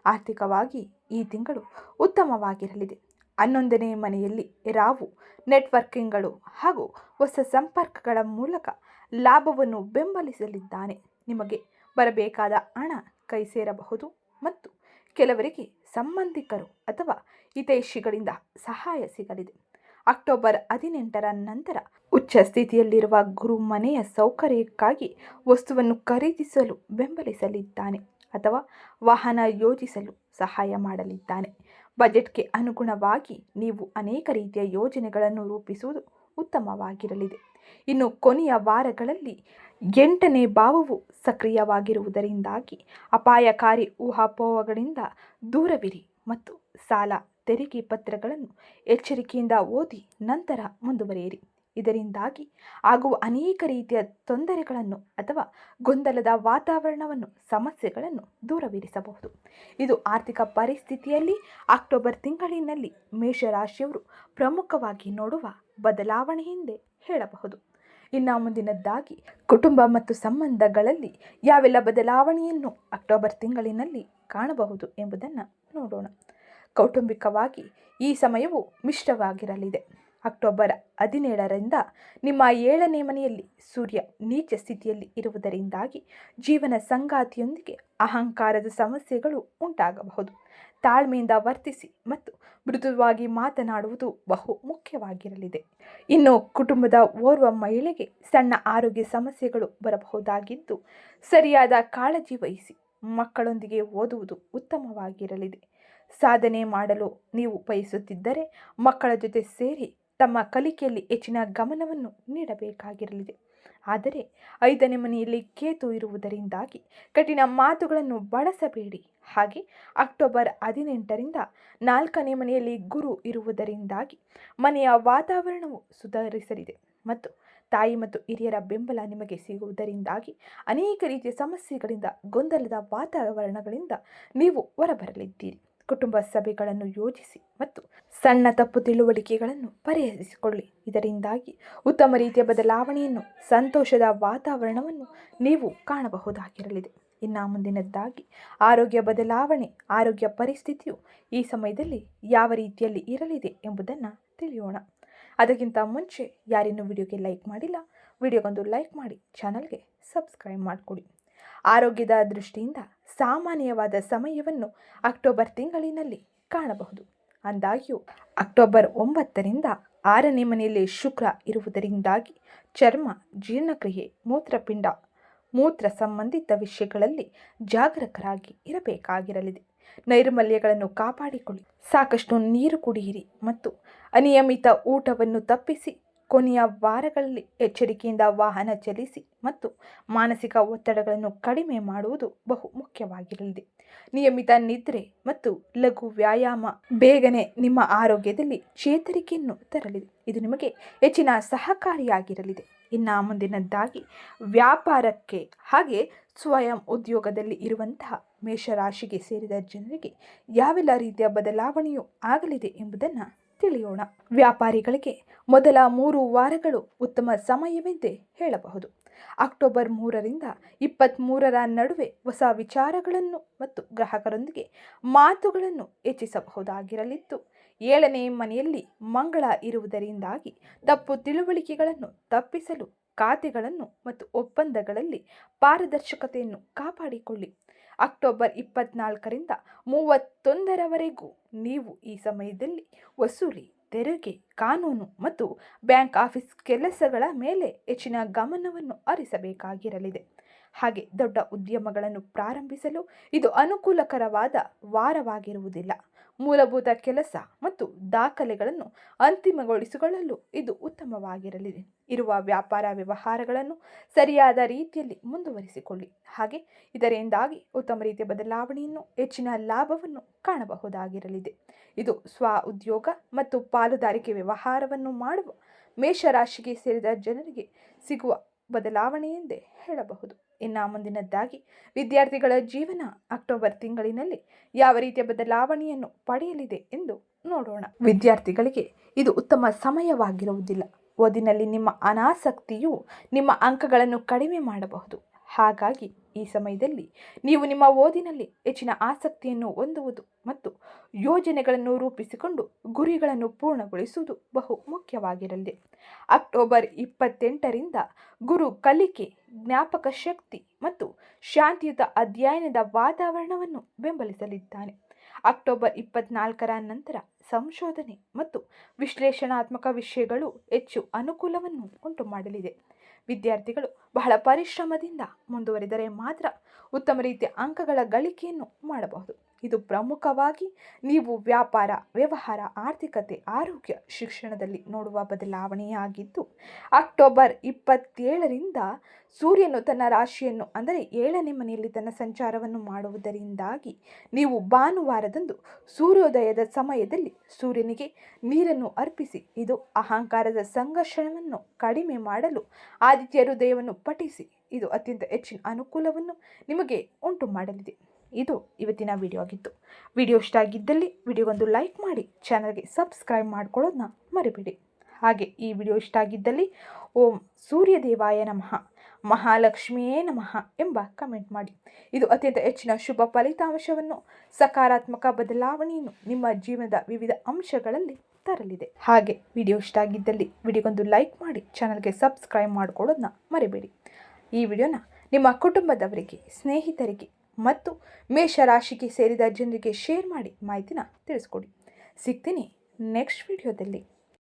ಆರ್ಥಿಕವಾಗಿ ಈ ತಿಂಗಳು ಉತ್ತಮವಾಗಿರಲಿದೆ. ಹನ್ನೊಂದನೇ ಮನೆಯಲ್ಲಿ ರಾವು ನೆಟ್ವರ್ಕಿಂಗ್ಗಳು ಹಾಗೂ ಹೊಸ ಸಂಪರ್ಕಗಳ ಮೂಲಕ ಲಾಭವನ್ನು ಬೆಂಬಲಿಸಲಿದ್ದಾನೆ. ನಿಮಗೆ ಬರಬೇಕಾದ ಹಣ ಕೈ ಸೇರಬಹುದು ಮತ್ತು ಕೆಲವರಿಗೆ ಸಂಬಂಧಿಕರು ಅಥವಾ ಹಿತೈಷಿಗಳಿಂದ ಸಹಾಯ ಸಿಗಲಿದೆ. ಅಕ್ಟೋಬರ್ ಹದಿನೆಂಟರ ನಂತರ ಉಚ್ಚ ಸ್ಥಿತಿಯಲ್ಲಿರುವ ಗುರು ಮನೆಯ ಸೌಕರ್ಯಕ್ಕಾಗಿ ವಸ್ತುವನ್ನು ಖರೀದಿಸಲು ಬೆಂಬಲಿಸಲಿದ್ದಾನೆ ಅಥವಾ ವಾಹನ ಯೋಜಿಸಲು ಸಹಾಯ ಮಾಡಲಿದ್ದಾನೆ. ಬಜೆಟ್ಗೆ ಅನುಗುಣವಾಗಿ ನೀವು ಅನೇಕ ರೀತಿಯ ಯೋಜನೆಗಳನ್ನು ರೂಪಿಸುವುದು ಉತ್ತಮವಾಗಿರಲಿದೆ. ಇನ್ನು ಕೊನೆಯ ವಾರಗಳಲ್ಲಿ ಎಂಟನೇ ಭಾವವು ಸಕ್ರಿಯವಾಗಿರುವುದರಿಂದಾಗಿ ಅಪಾಯಕಾರಿ ಊಹಾಪೋಹಗಳಿಂದ ದೂರವಿರಿ ಮತ್ತು ಸಾಲ ತೆರಿಗೆ ಪತ್ರಗಳನ್ನು ಎಚ್ಚರಿಕೆಯಿಂದ ಓದಿ ನಂತರ ಮುಂದುವರಿಯಿರಿ. ಇದರಿಂದಾಗಿ ಆಗುವ ಅನೇಕ ರೀತಿಯ ತೊಂದರೆಗಳನ್ನು ಅಥವಾ ಗೊಂದಲದ ವಾತಾವರಣವನ್ನು, ಸಮಸ್ಯೆಗಳನ್ನು ದೂರವಿರಿಸಬಹುದು. ಇದು ಆರ್ಥಿಕ ಪರಿಸ್ಥಿತಿಯಲ್ಲಿ ಅಕ್ಟೋಬರ್ ತಿಂಗಳಿನಲ್ಲಿ ಮೇಷರಾಶಿಯವರು ಪ್ರಮುಖವಾಗಿ ನೋಡುವ ಬದಲಾವಣೆ ಹಿಂದೆ ಹೇಳಬಹುದು. ಇನ್ನು ಮುಂದಿನದ್ದಾಗಿ, ಕುಟುಂಬ ಮತ್ತು ಸಂಬಂಧಗಳಲ್ಲಿ ಯಾವೆಲ್ಲ ಬದಲಾವಣೆಯನ್ನು ಅಕ್ಟೋಬರ್ ತಿಂಗಳಿನಲ್ಲಿ ಕಾಣಬಹುದು ಎಂಬುದನ್ನು ನೋಡೋಣ. ಕೌಟುಂಬಿಕವಾಗಿ ಈ ಸಮಯವು ಮಿಶ್ರವಾಗಿರಲಿದೆ. ಅಕ್ಟೋಬರ್ ಹದಿನೇಳರಿಂದ ನಿಮ್ಮ ಏಳನೇ ಮನೆಯಲ್ಲಿ ಸೂರ್ಯ ನೀಚ ಸ್ಥಿತಿಯಲ್ಲಿ ಇರುವುದರಿಂದಾಗಿ ಜೀವನ ಸಂಗಾತಿಯೊಂದಿಗೆ ಅಹಂಕಾರದ ಸಮಸ್ಯೆಗಳು ಉಂಟಾಗಬಹುದು. ತಾಳ್ಮೆಯಿಂದ ವರ್ತಿಸಿ ಮತ್ತು ಮೃದುವಾಗಿ ಮಾತನಾಡುವುದು ಬಹು ಮುಖ್ಯವಾಗಿರಲಿದೆ. ಇನ್ನು ಕುಟುಂಬದ ಓರ್ವ ಮಹಿಳೆಗೆ ಸಣ್ಣ ಆರೋಗ್ಯ ಸಮಸ್ಯೆಗಳು ಬರಬಹುದಾಗಿದ್ದು, ಸರಿಯಾದ ಕಾಳಜಿ ವಹಿಸಿ ಮಕ್ಕಳೊಂದಿಗೆ ಓದುವುದು ಉತ್ತಮವಾಗಿರಲಿದೆ. ಸಾಧನೆ ಮಾಡಲು ನೀವು ಬಯಸುತ್ತಿದ್ದರೆ ಮಕ್ಕಳ ಜೊತೆ ಸೇರಿ ತಮ್ಮ ಕಲಿಕೆಯಲ್ಲಿ ಹೆಚ್ಚಿನ ಗಮನವನ್ನು ನೀಡಬೇಕಾಗಿರಲಿದೆ. ಆದರೆ ಐದನೇ ಮನೆಯಲ್ಲಿ ಕೇತು ಇರುವುದರಿಂದಾಗಿ ಕಠಿಣ ಮಾತುಗಳನ್ನು ಬಳಸಬೇಡಿ. ಹಾಗೆ ಅಕ್ಟೋಬರ್ ಹದಿನೆಂಟರಿಂದ ನಾಲ್ಕನೇ ಮನೆಯಲ್ಲಿ ಗುರು ಇರುವುದರಿಂದಾಗಿ ಮನೆಯ ವಾತಾವರಣವು ಸುಧಾರಿಸಲಿದೆ ಮತ್ತು ತಾಯಿ ಮತ್ತು ಹಿರಿಯರ ಬೆಂಬಲ ನಿಮಗೆ ಸಿಗುವುದರಿಂದಾಗಿ ಅನೇಕ ರೀತಿಯ ಸಮಸ್ಯೆಗಳಿಂದ ಗೊಂದಲದ ವಾತಾವರಣಗಳಿಂದ ನೀವು ಹೊರಬರಲಿದ್ದೀರಿ. ಕುಟುಂಬ ಸಭೆಗಳನ್ನು ಯೋಜಿಸಿ ಮತ್ತು ಸಣ್ಣ ತಪ್ಪು ತಿಳುವಳಿಕೆಗಳನ್ನು ಪರಿಹರಿಸಿಕೊಳ್ಳಿ. ಇದರಿಂದಾಗಿ ಉತ್ತಮ ರೀತಿಯ ಬದಲಾವಣೆಯನ್ನು, ಸಂತೋಷದ ವಾತಾವರಣವನ್ನು ನೀವು ಕಾಣಬಹುದಾಗಿರಲಿದೆ. ಇನ್ನು ಮುಂದಿನದ್ದಾಗಿ ಆರೋಗ್ಯ ಬದಲಾವಣೆ, ಆರೋಗ್ಯ ಪರಿಸ್ಥಿತಿಯು ಈ ಸಮಯದಲ್ಲಿ ಯಾವ ರೀತಿಯಲ್ಲಿ ಇರಲಿದೆ ಎಂಬುದನ್ನು ತಿಳಿಯೋಣ. ಅದಕ್ಕಿಂತ ಮುಂಚೆ ಯಾರಿನ್ನೂ ವಿಡಿಯೋಗೆ ಲೈಕ್ ಮಾಡಿಲ್ಲ. ವಿಡಿಯೋಗೊಂದು ಲೈಕ್ ಮಾಡಿ, ಚಾನಲ್ಗೆ ಸಬ್ಸ್ಕ್ರೈಬ್ ಮಾಡಿಕೊಡಿ. ಆರೋಗ್ಯದ ದೃಷ್ಟಿಯಿಂದ ಸಾಮಾನ್ಯವಾದ ಸಮಯವನ್ನು ಅಕ್ಟೋಬರ್ ತಿಂಗಳಿನಲ್ಲಿ ಕಾಣಬಹುದು. ಅಂದಾಗ್ಯೂ, ಅಕ್ಟೋಬರ್ ಒಂಬತ್ತರಿಂದ ಆರನೇ ಮನೆಯಲ್ಲಿ ಶುಕ್ರ ಇರುವುದರಿಂದಾಗಿ ಚರ್ಮ, ಜೀರ್ಣಕ್ರಿಯೆ, ಮೂತ್ರಪಿಂಡ, ಮೂತ್ರ ಸಂಬಂಧಿತ ವಿಷಯಗಳಲ್ಲಿ ಜಾಗರೂಕರಾಗಿ ಇರಬೇಕಾಗಿರಲಿದೆ. ನೈರ್ಮಲ್ಯಗಳನ್ನು ಕಾಪಾಡಿಕೊಳ್ಳಿ. ಸಾಕಷ್ಟು ನೀರು ಕುಡಿಯಿರಿ ಮತ್ತು ಅನಿಯಮಿತ ಊಟವನ್ನು ತಪ್ಪಿಸಿ ಕೊನೆಯ ವಾರಗಳಲ್ಲಿ ಎಚ್ಚರಿಕೆಯಿಂದ ವಾಹನ ಚಲಿಸಿ ಮತ್ತು ಮಾನಸಿಕ ಒತ್ತಡಗಳನ್ನು ಕಡಿಮೆ ಮಾಡುವುದು ಬಹು ಮುಖ್ಯವಾಗಿರಲಿದೆ. ನಿಯಮಿತ ನಿದ್ರೆ ಮತ್ತು ಲಘು ವ್ಯಾಯಾಮ ಬೇಗನೆ ನಿಮ್ಮ ಆರೋಗ್ಯದಲ್ಲಿ ಚೇತರಿಕೆಯನ್ನು ತರಲಿದೆ. ಇದು ನಿಮಗೆ ಹೆಚ್ಚಿನ ಸಹಕಾರಿಯಾಗಿರಲಿದೆ. ಇನ್ನು ಮುಂದಿನದ್ದಾಗಿ ವ್ಯಾಪಾರಕ್ಕೆ ಹಾಗೆ ಸ್ವಯಂ ಉದ್ಯೋಗದಲ್ಲಿ ಇರುವಂತಹ ಮೇಷರಾಶಿಗೆ ಸೇರಿದ ಜನರಿಗೆ ಯಾವೆಲ್ಲ ರೀತಿಯ ಬದಲಾವಣೆಯೂ ಆಗಲಿದೆ ಎಂಬುದನ್ನು ತಿಳಿಯೋಣ. ವ್ಯಾಪಾರಿಗಳಿಗೆ ಮೊದಲ ಮೂರು ವಾರಗಳು ಉತ್ತಮ ಸಮಯವೆಂದೇ ಹೇಳಬಹುದು. ಅಕ್ಟೋಬರ್ ಮೂರರಿಂದ ಇಪ್ಪತ್ತ್ಮೂರರ ನಡುವೆ ಹೊಸ ವಿಚಾರಗಳನ್ನು ಮತ್ತು ಗ್ರಾಹಕರೊಂದಿಗೆ ಮಾತುಗಳನ್ನು ಹೆಚ್ಚಿಸಬಹುದಾಗಿರಲಿದ್ದು ಏಳನೇ ಮನೆಯಲ್ಲಿ ಮಂಗಳ ಇರುವುದರಿಂದಾಗಿ ತಪ್ಪು ತಿಳುವಳಿಕೆಗಳನ್ನು ತಪ್ಪಿಸಲು ಖಾತೆಗಳನ್ನು ಮತ್ತು ಒಪ್ಪಂದಗಳಲ್ಲಿ ಪಾರದರ್ಶಕತೆಯನ್ನು ಕಾಪಾಡಿಕೊಳ್ಳಿ. ಅಕ್ಟೋಬರ್ ಇಪ್ಪತ್ನಾಲ್ಕರಿಂದ ಮೂವತ್ತೊಂದರವರೆಗೂ ನೀವು ಈ ಸಮಯದಲ್ಲಿ ವಸೂಲಿ, ತೆರಿಗೆ, ಕಾನೂನು ಮತ್ತು ಬ್ಯಾಂಕ್ ಆಫೀಸ್ ಕೆಲಸಗಳ ಮೇಲೆ ಹೆಚ್ಚಿನ ಗಮನವನ್ನು ಹರಿಸಬೇಕಾಗಿರಲಿದೆ. ಹಾಗೆ ದೊಡ್ಡ ಉದ್ಯಮಗಳನ್ನು ಪ್ರಾರಂಭಿಸಲು ಇದು ಅನುಕೂಲಕರವಾದ ವಾರವಾಗಿರುವುದಿಲ್ಲ. ಮೂಲಭೂತ ಕೆಲಸ ಮತ್ತು ದಾಖಲೆಗಳನ್ನು ಅಂತಿಮಗೊಳಿಸಿಕೊಳ್ಳಲು ಇದು ಉತ್ತಮವಾಗಿರಲಿದೆ ಇರುವ ವ್ಯಾಪಾರ ವ್ಯವಹಾರಗಳನ್ನು ಸರಿಯಾದ ರೀತಿಯಲ್ಲಿ ಮುಂದುವರಿಸಿಕೊಳ್ಳಿ. ಹಾಗೆ ಇದರಿಂದಾಗಿ ಉತ್ತಮ ರೀತಿಯ ಬದಲಾವಣೆಯನ್ನು, ಹೆಚ್ಚಿನ ಲಾಭವನ್ನು ಕಾಣಬಹುದಾಗಿರಲಿದೆ. ಇದು ಸ್ವ ಉದ್ಯೋಗ ಮತ್ತು ಪಾಲುದಾರಿಕೆ ವ್ಯವಹಾರವನ್ನು ಮಾಡುವ ಮೇಷರಾಶಿಗೆ ಸೇರಿದ ಜನರಿಗೆ ಸಿಗುವ ಬದಲಾವಣೆ ಎಂದೇ ಹೇಳಬಹುದು. ಇನ್ನು ಮುಂದಿನದ್ದಾಗಿ ವಿದ್ಯಾರ್ಥಿಗಳ ಜೀವನ ಅಕ್ಟೋಬರ್ ತಿಂಗಳಿನಲ್ಲಿ ಯಾವ ರೀತಿಯ ಬದಲಾವಣೆಯನ್ನು ಪಡೆಯಲಿದೆ ಎಂದು ನೋಡೋಣ. ವಿದ್ಯಾರ್ಥಿಗಳಿಗೆ ಇದು ಉತ್ತಮ ಸಮಯವಾಗಿರುವುದಿಲ್ಲ. ಓದಿನಲ್ಲಿ ನಿಮ್ಮ ಅನಾಸಕ್ತಿಯು ನಿಮ್ಮ ಅಂಕಗಳನ್ನು ಕಡಿಮೆ ಮಾಡಬಹುದು. ಹಾಗಾಗಿ ಈ ಸಮಯದಲ್ಲಿ ನೀವು ನಿಮ್ಮ ಓದಿನಲ್ಲಿ ಹೆಚ್ಚಿನ ಆಸಕ್ತಿಯನ್ನು ಹೊಂದುವುದು ಮತ್ತು ಯೋಜನೆಗಳನ್ನು ರೂಪಿಸಿಕೊಂಡು ಗುರಿಗಳನ್ನು ಪೂರ್ಣಗೊಳಿಸುವುದು ಬಹು ಮುಖ್ಯವಾಗಿರಲಿದೆ ಅಕ್ಟೋಬರ್ ಇಪ್ಪತ್ತೆಂಟರಿಂದ ಗುರು ಕಲಿಕೆ, ಜ್ಞಾಪಕ ಶಕ್ತಿ ಮತ್ತು ಶಾಂತಿಯುತ ಅಧ್ಯಯನದ ವಾತಾವರಣವನ್ನು ಬೆಂಬಲಿಸಲಿದ್ದಾನೆ. ಅಕ್ಟೋಬರ್ ಇಪ್ಪತ್ನಾಲ್ಕರ ನಂತರ ಸಂಶೋಧನೆ ಮತ್ತು ವಿಶ್ಲೇಷಣಾತ್ಮಕ ವಿಷಯಗಳು ಹೆಚ್ಚು ಅನುಕೂಲವನ್ನು ಉಂಟು ಮಾಡಲಿದೆ ವಿದ್ಯಾರ್ಥಿಗಳು ಬಹಳ ಪರಿಶ್ರಮದಿಂದ ಮುಂದುವರಿದರೆ ಮಾತ್ರ ಉತ್ತಮ ರೀತಿಯ ಅಂಕಗಳ ಗಳಿಕೆಯನ್ನು ಮಾಡಬಹುದು. ಇದು ಪ್ರಮುಖವಾಗಿ ನೀವು ವ್ಯಾಪಾರ, ವ್ಯವಹಾರ, ಆರ್ಥಿಕತೆ, ಆರೋಗ್ಯ, ಶಿಕ್ಷಣದಲ್ಲಿ ನೋಡುವ ಬದಲಾವಣೆಯಾಗಿದ್ದು, ಅಕ್ಟೋಬರ್ ಇಪ್ಪತ್ತೇಳರಿಂದ ಸೂರ್ಯನು ತನ್ನ ರಾಶಿಯನ್ನು, ಅಂದರೆ ಏಳನೇ ಮನೆಯಲ್ಲಿ ತನ್ನ ಸಂಚಾರವನ್ನು ಮಾಡುವುದರಿಂದಾಗಿ ನೀವು ಭಾನುವಾರದಂದು ಸೂರ್ಯೋದಯದ ಸಮಯದಲ್ಲಿ ಸೂರ್ಯನಿಗೆ ನೀರನ್ನು ಅರ್ಪಿಸಿ, ಇದು ಅಹಂಕಾರದ ಸಂಘರ್ಷಣವನ್ನು ಕಡಿಮೆ ಮಾಡಲು ಆದಿತ್ಯ ಹೃದಯವನ್ನು ಪಠಿಸಿ. ಇದು ಅತ್ಯಂತ ಹೆಚ್ಚಿನ ಅನುಕೂಲವನ್ನು ನಿಮಗೆ ಉಂಟು ಮಾಡಲಿದೆ. ಇದು ಇವತ್ತಿನ ವಿಡಿಯೋ ಆಗಿತ್ತು. ವಿಡಿಯೋ ಇಷ್ಟ ಆಗಿದ್ದಲ್ಲಿ ವಿಡಿಯೋಗೊಂದು ಲೈಕ್ ಮಾಡಿ ಚಾನಲ್ಗೆ ಸಬ್ಸ್ಕ್ರೈಬ್ ಮಾಡ್ಕೊಳ್ಳೋದನ್ನ ಮರಿಬೇಡಿ. ಹಾಗೆ ಈ ವಿಡಿಯೋ ಇಷ್ಟ ಆಗಿದ್ದಲ್ಲಿ ಓಂ ಸೂರ್ಯದೇವಾಯ ನಮಃ, ಮಹಾಲಕ್ಷ್ಮಿಯೇ ನಮಃ ಎಂಬ ಕಮೆಂಟ್ ಮಾಡಿ. ಇದು ಅತ್ಯಂತ ಹೆಚ್ಚಿನ ಶುಭ ಫಲಿತಾಂಶವನ್ನು, ಸಕಾರಾತ್ಮಕ ಬದಲಾವಣೆಯನ್ನು ನಿಮ್ಮ ಜೀವನದ ವಿವಿಧ ಅಂಶಗಳಲ್ಲಿ ತರಲಿದೆ. ಹಾಗೆ ವಿಡಿಯೋ ಇಷ್ಟ ಆಗಿದ್ದಲ್ಲಿ ವಿಡಿಯೋಗೊಂದು ಲೈಕ್ ಮಾಡಿ, ಚಾನಲ್ಗೆ ಸಬ್ಸ್ಕ್ರೈಬ್ ಮಾಡ್ಕೊಳ್ಳೋದನ್ನ ಮರಿಬೇಡಿ. ಈ ವಿಡಿಯೋನ ನಿಮ್ಮ ಕುಟುಂಬದವರಿಗೆ, ಸ್ನೇಹಿತರಿಗೆ ಮತ್ತು ಮೇಷರಾಶಿಗೆ ಸೇರಿದ ಜನರಿಗೆ ಶೇರ್ ಮಾಡಿ ಮಾಹಿತಿನ ತಿಳಿಸ್ಕೊಡಿ. ಸಿಗ್ತೀನಿ ನೆಕ್ಸ್ಟ್ ವಿಡಿಯೋದಲ್ಲಿ.